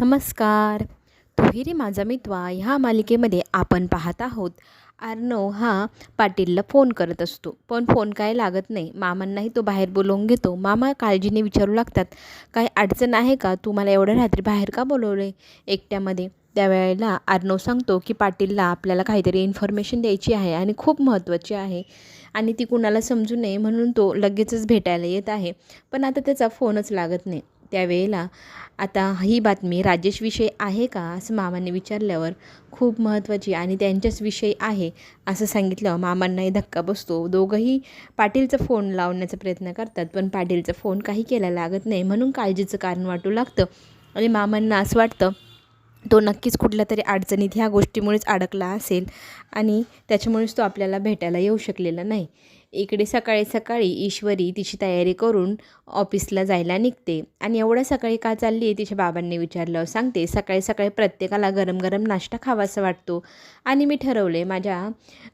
नमस्कार. तुहिरी माझा मितवा ह्या मालिकेमध्ये आपण पाहत आहोत. अर्णव हा पाटीलला फोन करत असतो. पण फोन काय लागत नाही. मामांनाही तो बाहेर बोलवून घेतो. मामा काळजीने विचारू लागतात. काय अडचण आहे का? तू मला एवढ्या रात्री बाहेर का बोलवले? एकट्यामध्ये. त्यावेळेला अर्णव सांगतो की पाटीलला आपल्याला काहीतरी इन्फॉर्मेशन द्यायची आहे आणि खूप महत्त्वाची आहे. आणि ती कुणाला समजू नये म्हणून तो लगेचच भेटायला येत आहे. पण आता त्याचा फोनच लागत नाही. त्यावेळेला. आता ही बातमी राजेशविषयी आहे का? असं मामांनी विचारल्यावर खूप महत्त्वाची आणि त्यांच्याच विषयी आहे असं सांगितलं. मामांनाही धक्का बसतो. दोघंही पाटीलचा फोन लावण्याचा प्रयत्न करतात पण पाटीलचा फोन काही केला लागत नाही. म्हणून काळजीचं कारण वाटू लागतं आणि मामांना असं वाटतं तो नक्कीच कुठल्या तरी अडचणीत ह्या गोष्टीमुळेच अडकला असेल आणि त्याच्यामुळेच तो आपल्याला भेटायला येऊ शकलेला नाही. इकडे सकाळी सकाळी ईश्वरी तिची तयारी करून ऑफिसला जायला निघते. आणि एवढ्या सकाळी का चालली आहे? तिच्या बाबांनी विचारलं. सांगते सकाळी सकाळी प्रत्येकाला गरम गरम नाश्ता खावासा वाटतो. आणि मी ठरवले माझ्या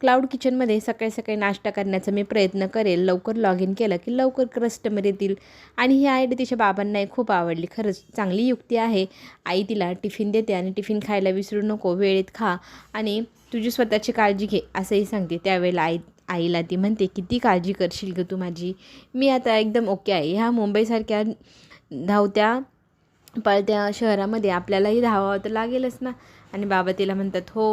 क्लाउड किचनमध्ये सकाळी सकाळी नाश्ता करण्याचा मी प्रयत्न करेल. लवकर लॉग इन केलं की लवकर कस्टमर येतील. आणि ही आयडिया तिच्या बाबांनाही खूप आवडली. खरंच चांगली युक्ती आहे. आई तिला टिफिन देते आणि टिफिन खायला विसरू नको. वेळेत खा आणि तुझी स्वतःची काळजी घे असंही सांगते. त्यावेळेला आई आईला ती म्हणते किती काळजी करशील ग तू माझी? मी आता एकदम ओके आहे. ह्या मुंबईसारख्या धावत्या पळत्या शहरामध्ये आपल्यालाही धावावं तर लागेलच ना. आणि बाबा तिला म्हणतात हो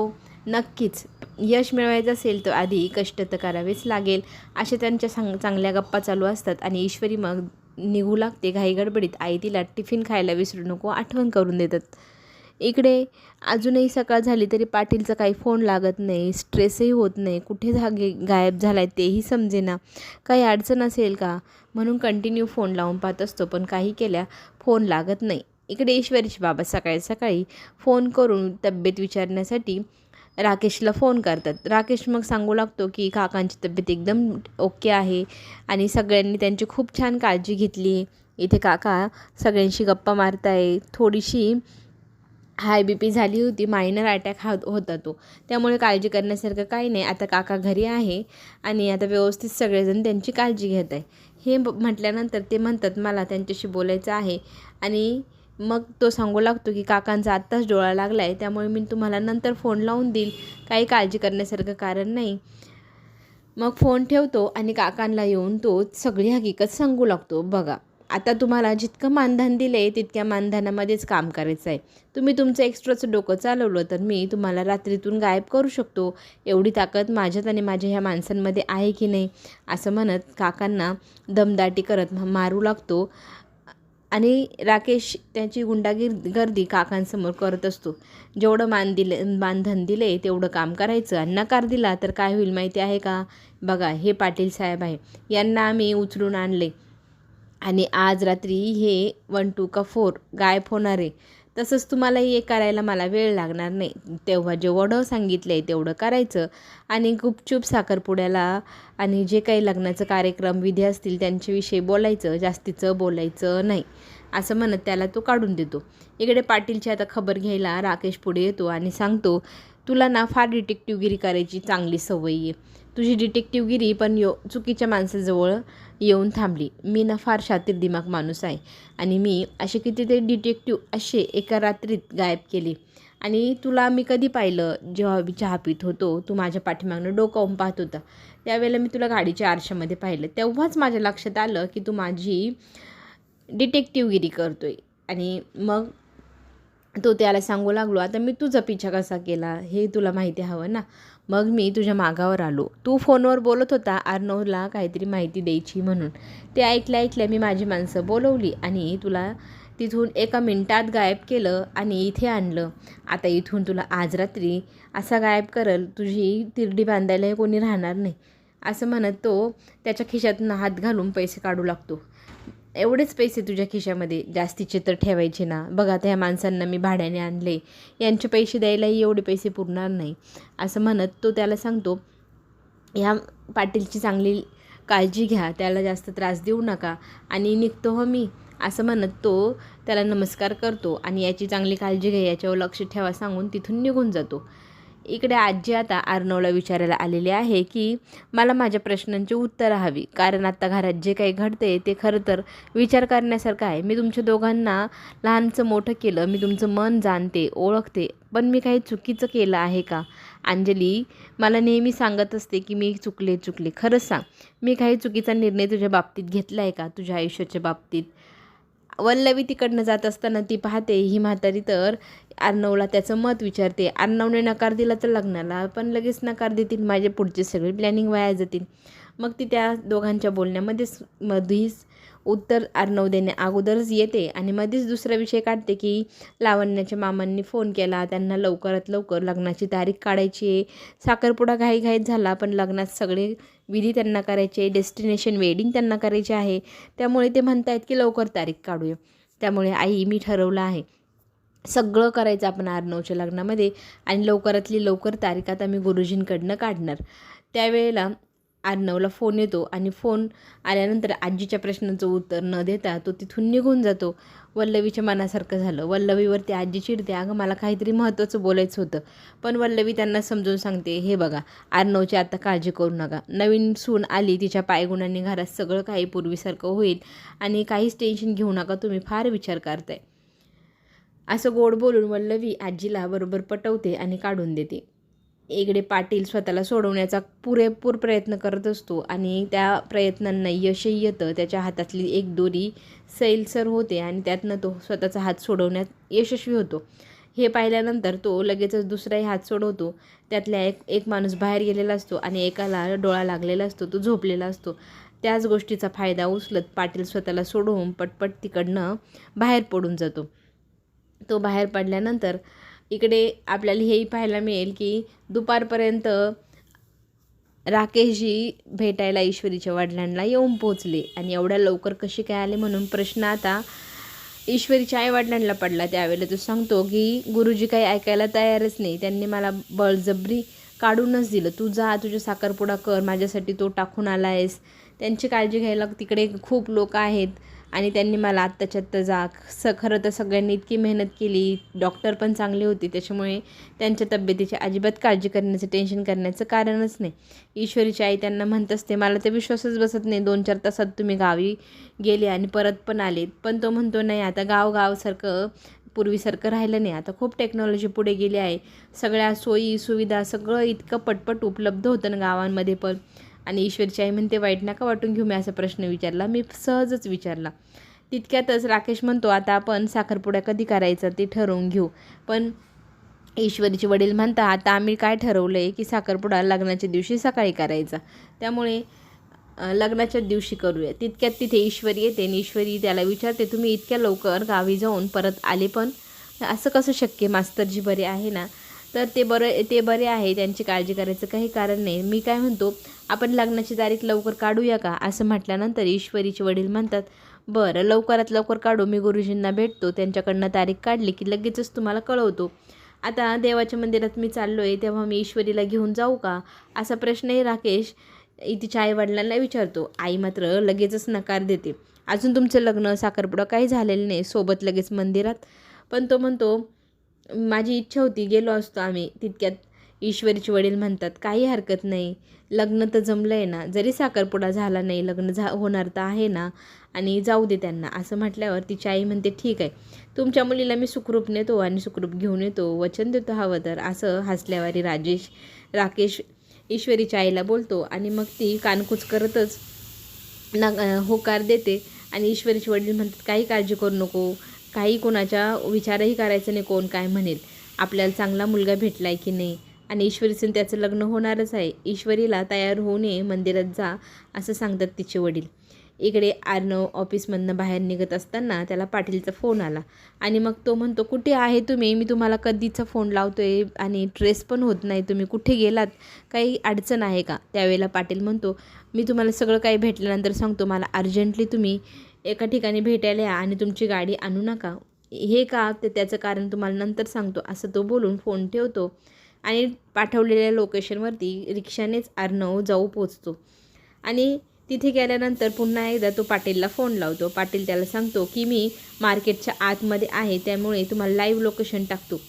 नक्कीच. यश मिळवायचं असेल तर आधी कष्ट तर करावेच लागेल. अशा त्यांच्या सांग चांगल्या गप्पा चालू असतात आणि ईश्वरी मग निघू लागते. घाई गडबडीत आई तिला टिफिन खायला विसरू नको आठवण करून देतात. इकडे अजूनही सकाळ झाली तरी पाटीलचा काही फोन लागत नाही स्ट्रेसही होत नाही. कुठे जागे गायब झाला आहे तेही समजेना. काही अडचण असेल का? म्हणून कंटिन्यू फोन लावून पाहत असतो पण काही केल्या फोन लागत नाही. इकडे ईश्वरीचे बाबा सकाळी सकाळी फोन करून तब्येत विचारण्यासाठी राकेशला फोन करतात. राकेश मग सांगू लागतो की काकांची तब्येत एकदम ओके आहे आणि सगळ्यांनी त्यांची खूप छान काळजी घेतली आहे. इथे काका सगळ्यांशी गप्पा मारताय. थोडीशी हाय बी पी झाली होती मायनर अटॅक हा होता तो. त्यामुळे काळजी करण्यासारखं काही नाही. आता काका घरी आहे आणि आता व्यवस्थित सगळेजण त्यांची काळजी घेत आहे. हे म्हटल्यानंतर ते म्हणतात मला त्यांच्याशी बोलायचं आहे. आणि मग तो सांगू लागतो की काकांचा आत्ताच डोळा लागला आहे त्यामुळे मी तुम्हाला नंतर फोन लावून देईल. काही काळजी करण्यासारखं कारण नाही. मग फोन ठेवतो आणि काकांना येऊन तो सगळी हकीकत सांगू लागतो. बघा आता तुम्हाला जितकं मानधन दिलं आहे तितक्या मानधनामध्येच काम करायचं आहे तुम्ही तुमचं एक्स्ट्राचं डोकं चालवलं तर मी तुम्हाला रात्रीतून गायब करू शकतो. एवढी ताकद माझ्यात आणि माझ्या ह्या माणसांमध्ये आहे की नाही असं म्हणत काकांना दमदाटी करत मारू लागतो. आणि राकेश त्याची गुंडागिर गर्दी काकांसमोर करत असतो. जेवढं मान दिले मानधन दिले तेवढं काम करायचं. आणि नकार दिला तर काय होईल माहिती आहे का? बघा हे पाटील साहेब आहे. यांना आम्ही उचलून आणले. आणि आज रात्री हे वन टू का फोर गायब होणार आहे. तसंच तुम्हाला हे करायला मला वेळ लागणार नाही. तेव्हा जेवढं सांगितलं आहे तेवढं करायचं. आणि गुपचूप साखरपुड्याला आणि जे काही लग्नाचं कार्यक्रम विधी असतील त्यांच्याविषयी बोलायचं. जास्तीचं बोलायचं नाही. असं म्हणत त्याला तो काढून देतो. इकडे पाटीलची आता खबर घ्यायला राकेश पुढे येतो आणि सांगतो तुला ना फार डिटेक्टिवगिरी करायची चांगली सवय आहे. तुझी डिटेक्टिवगिरी पण यो चुकीच्या माणसाजवळ येऊन थांबली. मी ना फार शातीर दिमाग माणूस आहे. आणि मी असे कितीतरी डिटेक्टिव असे एका रात्रीत गायब केले. आणि तुला मी कधी पाहिलं? जेव्हा मी चहा पित होतो तू माझ्या पाठीमागनं डोकावून पाहत होता. त्यावेळेला मी तुला गाडीच्या आरशामध्ये पाहिलं. तेव्हाच माझ्या लक्षात आलं की तू माझी डिटेक्टिवगिरी करतो आहे आणि मग तो त्याला सांगू लागलो आता मी तुझा पिछा कसा केला? हे तुला माहिती हवं ना? मग मी तुझ्या मागावर आलो. तू फोनवर बोलत होता अर्नवला काहीतरी माहिती द्यायची म्हणून. ते ऐकल्या ऐकल्या मी माझी माणसं बोलवली आणि तुला तिथून एका मिनटात गायब केलं आणि इथे आणलं. आता इथून तुला आज रात्री असा गायब करल तुझी तिरडी बांधायला कोणी राहणार नाही. असं म्हणत तो त्याच्या खिशातून हात घालून पैसे काढू लागतो. एवढेच पैसे तुझ्या खिशामध्ये जास्तीचे तर ठेवायचे ना. बघा त्या माणसांना मी भाड्याने आणले. यांचे पैसे द्यायलाही एवढे पैसे पुरणार नाही. असं म्हणत तो त्याला सांगतो ह्या पाटीलची चांगली काळजी घ्या त्याला जास्त त्रास देऊ नका. आणि निघतो हो मी. असं म्हणत तो त्याला नमस्कार करतो आणि याची चांगली काळजी घ्या याच्यावर लक्ष ठेवा सांगून तिथून निघून जातो. इकडे आजी आता अर्णवला विचारायला आलेली आहे की मला माझ्या प्रश्नांची उत्तरं हवी. कारण आत्ता घरात जे काही घडते ते खरं तर विचार करण्यासारखं आहे. मी तुमच्या दोघांना लहानचं मोठं केलं. मी तुमचं मन जाणते ओळखते. पण मी काही चुकीचं केलं आहे का? अंजली मला नेहमी सांगत असते की मी चुकले चुकले. खरंच सांग. मी काही चुकीचा निर्णय तुझ्या बाबतीत घेतला आहे का? तुझ्या आयुष्याच्या बाबतीत. वल्लवी तिकडनं जात असताना ती पाहते ही म्हातारी तर अर्णवला त्याचं मत विचारते. अर्णवने नकार दिला तर लग्नाला पण लगेच नकार देतील. माझे पुढचे सगळे प्लॅनिंग वाया जातील. मग ती त्या दोघांच्या बोलण्यामध्येच मध्येच उत्तर अर्णव देणे अगोदरच येते आणि मध्येच दुसरा विषय काढते की लावण्याच्या मामांनी फोन केला त्यांना लवकरात लवकर लग्नाची तारीख काढायची आहे. साखरपुडा घाईघाईत झाला पण लग्नात सगळे विधी त्यांना करायचे डेस्टिनेशन वेडिंग त्यांना करायचे आहे. त्यामुळे ते म्हणतायत आहेत की लवकर तारीख काढूया. त्यामुळे आई मी ठरवलं आहे. सगळं करायचं आपण अर्णवच्या लग्नामध्ये आणि लवकरातली लवकर तारीख आता मी गुरुजींकडनं काढणार. त्यावेळेला अर्णवला फोन येतो आणि फोन आल्यानंतर आजीच्या प्रश्नाचं उत्तर न देता तो तिथून निघून जातो. वल्लवीच्या मनासारखं झालं. वल्लवीवरती आजी चिडते. अगं मला काहीतरी महत्त्वाचं बोलायचं होतं. पण वल्लवी त्यांना समजून सांगते हे बघा अर्णवची आता काळजी करू नका. नवीन सून आली तिच्या पायगुणांनी घरात सगळं काही पूर्वीसारखं होईल आणि काहीच टेन्शन घेऊ नका. तुम्ही फार विचार करताय. असं गोड बोलून वल्लवी आजीला बरोबर पटवते आणि काढून देते. एकडे पाटील स्वतःला सोडवण्याचा पुरेपूर प्रयत्न करत असतो आणि त्या प्रयत्नांना यशही येतं. त्याच्या हातातली एक दोरी सैलसर होते आणि त्यातनं तो स्वतःचा हात सोडवण्यात यशस्वी होतो. हे पाहिल्यानंतर तो लगेचच दुसराही हात सोडवतो. त्यातल्या एक एक माणूस बाहेर गेलेला असतो आणि एकाला डोळा लागलेला असतो तो झोपलेला असतो. त्याच गोष्टीचा फायदा उचलत पाटील स्वतःला सोडवून पटपट तिकडनं बाहेर पडून जातो. तो बाहेर पडल्यानंतर इकडे आपल्याला हेही पाहायला मिळेल की दुपारपर्यंत राकेशजी भेटायला ईश्वरीच्या वडिलांना येऊन पोचले आणि एवढ्या लवकर कसे काय आले म्हणून प्रश्न आता ईश्वरीच्या आईवडिलांना पडला. त्यावेळेला तो सांगतो की गुरुजी काही ऐकायला तयारच नाही. त्यांनी मला बळजबरी काढूनच दिलं. तू जा तुझ्या साखरपुडा कर. माझ्यासाठी तो टाकून आला आहेस. त्यांची काळजी घ्यायला तिकडे खूप लोक आहेत. आणि त्यांनी मला आत्ताच्या आत्ता जा स खरं तर सगळ्यांनी इतकी मेहनत केली डॉक्टर पण चांगले होते त्याच्यामुळे त्यांच्या तब्येतीची अजिबात काळजी करण्याचं टेन्शन करण्याचं कारणच नाही. ईश्वरीची आई त्यांना म्हणत असते मला तर विश्वासच बसत नाही दोन चार तासात तुम्ही गावी गेले आणि परत पण आले पण तो म्हणतो नाही आता गाव गावसारखं पूर्वीसारखं राहिलं नाही. आता खूप टेक्नॉलॉजी पुढे गेली आहे. सगळ्या सोयी सुविधा सगळं इतकं पटपट उपलब्ध होतं ना गावांमध्ये पण. आणि ईश्वरची आई म्हणते वाईट नका वाटून घेऊ मी असा प्रश्न विचारला. मी सहजच विचारला. तितक्यातच राकेश म्हणतो आता आपण साखरपुड्या कधी करायचा ते ठरवून घेऊ. पण ईश्वरीचे वडील म्हणता आता आम्ही काय ठरवलं आहे की साखरपुडा लग्नाच्या दिवशी सकाळी करायचा. त्यामुळे लग्नाच्या दिवशी करूया. तितक्यात तिथे ईश्वरी येते आणि ईश्वरी त्याला विचारते तुम्ही इतक्या लवकर गावी जाऊन परत आले पण? असं कसं शक्य? मास्तरजी बरे आहे ना? तर ते बरं ते बरे आहे त्यांची काळजी करायचं काही कारण नाही. मी काय म्हणतो आपण लग्नाची तारीख लवकर काढूया का? असं म्हटल्यानंतर ईश्वरीचे वडील म्हणतात बरं लवकरात लवकर काढू. मी गुरुजींना भेटतो. त्यांच्याकडनं तारीख काढली की लगेचच तुम्हाला कळवतो. आता देवाच्या मंदिरात मी चाललो आहे तेव्हा मी ईश्वरीला घेऊन जाऊ का? असा प्रश्नही राकेश तिच्या आईवडिलांना विचारतो. आई मात्र लगेचच नकार देते. अजून तुमचं लग्न साखरपुडा काही झालेलं नाही. सोबत लगेच मंदिरात. पण तो म्हणतो माझी इच्छा होती गेलो असतो आम्ही. तितक्यात ईश्वरीचे वडील म्हणतात काही हरकत नाही. लग्न तर जमलं आहे ना. जरी साखरपुडा झाला नाही लग्न झा होणार तर आहे ना. आणि जाऊ दे त्यांना. असं म्हटल्यावर तिची आई म्हणते ठीक आहे. तुमच्या मुलीला मी सुखरूप नेतो आणि सुखरूप घेऊन येतो. वचन देतो हवं तर. असं हसल्यावारी राजेश राकेश ईश्वरीच्या आईला बोलतो आणि मग ती कानकुच करतच न होकार देते. आणि ईश्वरीचे वडील म्हणतात काही काळजी करू नको. काही कोणाच्या विचारही करायचं नाही कोण काय म्हणेल. आपल्याला चांगला मुलगा भेटला आहे की नाही? आणि ईश्वरीचं त्याचं लग्न होणारच आहे. ईश्वरीला तयार होऊ नये मंदिरात जा असं सांगतात तिचे वडील. इकडे आर्नव ऑफिसमधनं बाहेर निघत असताना त्याला पाटीलचा फोन आला. आणि मग तो म्हणतो कुठे आहे तुम्ही? मी तुम्हाला कधीचा फोन लावतो आहे आणि ट्रेस पण होत नाही. तुम्ही कुठे गेलात? काही अडचण आहे का? त्यावेळेला पाटील म्हणतो मी तुम्हाला सगळं काही भेटल्यानंतर सांगतो. मला अर्जंटली तुम्ही एका ठिकाणी भेटायला या आणि तुमची गाडी आणू नका. हे का? ते त्याचं कारण तुम्हाला नंतर सांगतो. असं तो बोलून फोन ठेवतो आणि पाठवलेल्या लोकेशनवरती रिक्षानेच अर्णव जाऊ पोचतो. आणि तिथे गेल्यानंतर पुन्हा एकदा तो पाटीलला फोन लावतो. पाटील त्याला सांगतो की मी मार्केटच्या आतमध्ये आहे त्यामुळे तुम्हाला लाईव्ह लोकेशन टाकतो.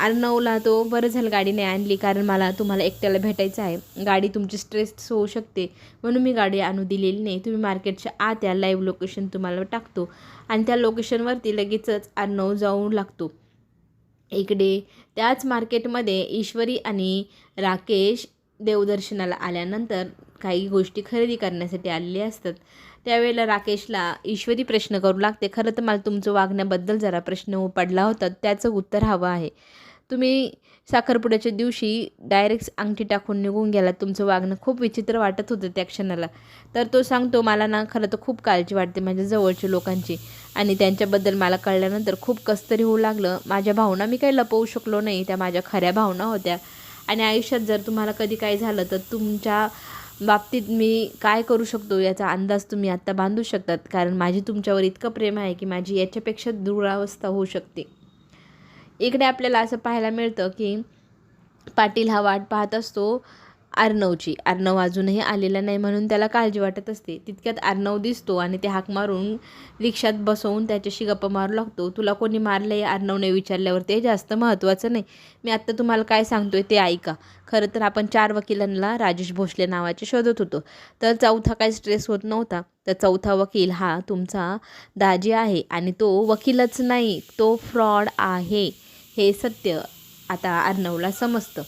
नऊला तो बरं झालं गाडी नाही आणली कारण मला तुम्हाला एकट्याला भेटायचं आहे. गाडी तुमची स्ट्रेस होऊ शकते. म्हणून मी गाडी आणू दिलेली नाही. तुम्ही मार्केटच्या आत या लाईव्ह लोकेशन तुम्हाला टाकतो. आणि त्या लोकेशनवरती लगेचच अर्णव जाऊ लागतो. इकडे त्याच मार्केटमध्ये ईश्वरी आणि राकेश देवदर्शनाला आल्यानंतर काही गोष्टी खरेदी करण्यासाठी आलेले असतात. त्यावेळेला राकेशला ईश्वरी प्रश्न करू लागते. खरं तर मला तुमचं वागण्याबद्दल जरा प्रश्न पडला होता. त्याचं उत्तर हवं आहे. तुम्ही साखरपुड्याच्या दिवशी डायरेक्ट अंगठी टाकून निघून गेला तुमचं वागणं खूप विचित्र वाटत होतं त्या क्षणाला. तर तो सांगतो मला ना खरं तर खूप काळजी वाटते माझ्या जवळच्या लोकांची आणि त्यांच्याबद्दल मला कळल्यानंतर खूप कसतरी होऊ लागलं. माझ्या भावना मी काही लपवू शकलो नाही. त्या माझ्या खऱ्या भावना होत्या. आणि आयुष्यात जर तुम्हाला कधी काय झालं तर तुमच्या बाबतीत मी काय करू शकतो याचा अंदाज तुम्ही आत्ता बांधू शकतात. कारण माझी तुमच्यावर इतकं प्रेम आहे की माझी याच्यापेक्षा दुरावस्था होऊ शकते. इकडे आपल्याला असं पाहायला मिळतं की पाटील हा वाट पाहत असतो. अर्णवची अर्णव अजूनही आलेला नाही म्हणून त्याला काळजी वाटत असते. तितक्यात अर्णव दिसतो आणि ते हाक मारून रिक्षात बसवून त्याच्याशी गप्पा मारू लागतो. तुला कोणी मारलं आहे अर्णवने विचारल्यावर ते जास्त महत्त्वाचं नाही. मी आत्ता तुम्हाला काय सांगतोय ते ऐका. खरं तर आपण चार वकिलांना राजेश भोसले नावाचे शोधत होतो. तर चौथा काही स्ट्रेस होत नव्हता. तर चौथा वकील हा तुमचा दाजी आहे आणि तो वकीलच नाही. तो फ्रॉड आहे. हे सत्य आता अर्णवला समजतं.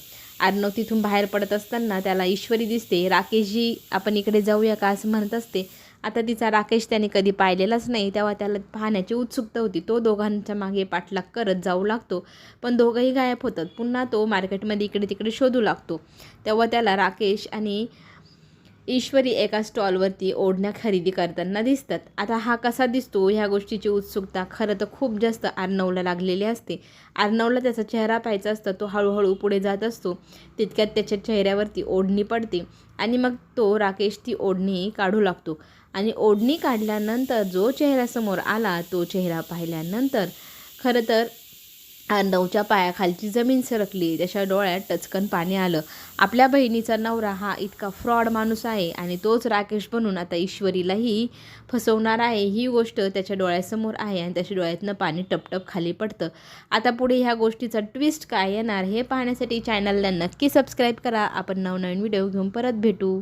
अर्णव तिथून बाहेर पडत असताना त्याला ईश्वरी दिसते. राकेशजी आपण इकडे जाऊया का असं म्हणत असते. आता तिचा राकेश त्याने कधी पाहिलेलाच नाही. तेव्हा त्याला पाहण्याची उत्सुकता होती. तो दोघांच्या मागे पाठलाग करत जाऊ लागतो. पण दोघंही गायब होतात. पुन्हा तो मार्केटमध्ये इकडे तिकडे शोधू लागतो. तेव्हा त्याला राकेश आणि ईश्वरी एका स्टॉलवरती ओढण्या खरेदी करताना दिसतात. आता हा कसा दिसतो? ह्या गोष्टीची उत्सुकता खरं तर खूप जास्त आर्नवला लागलेली असते. आर्नवला त्याचा चेहरा पाहायचा असतो तो हळूहळू पुढे जात असतो. तितक्यात त्याच्या चेहऱ्यावरती ओढणी पडते आणि मग तो राकेश ती ओढणी काढू लागतो. आणि ओढणी काढल्यानंतर जो चेहरा समोर आला तो चेहरा पाहिल्यानंतर खरं तर नऊच्या पायाखालची जमीन सरकली. त्याच्या डोळ्यात टचकन पाणी आलं. आपल्या बहिणीचा नवरा हा इतका फ्रॉड माणूस आहे आणि तोच राकेश बनून आता ईश्वरीलाही फसवणार आहे. ही गोष्ट त्याच्या डोळ्यासमोर आहे आणि त्याच्या डोळ्यातनं पाणी टपटप खाली पडतं. आता पुढे ह्या गोष्टीचा ट्विस्ट काय येणार हे पाहण्यासाठी चॅनलला नक्की सबस्क्राईब करा. आपण नवनवीन व्हिडिओ घेऊन परत भेटू.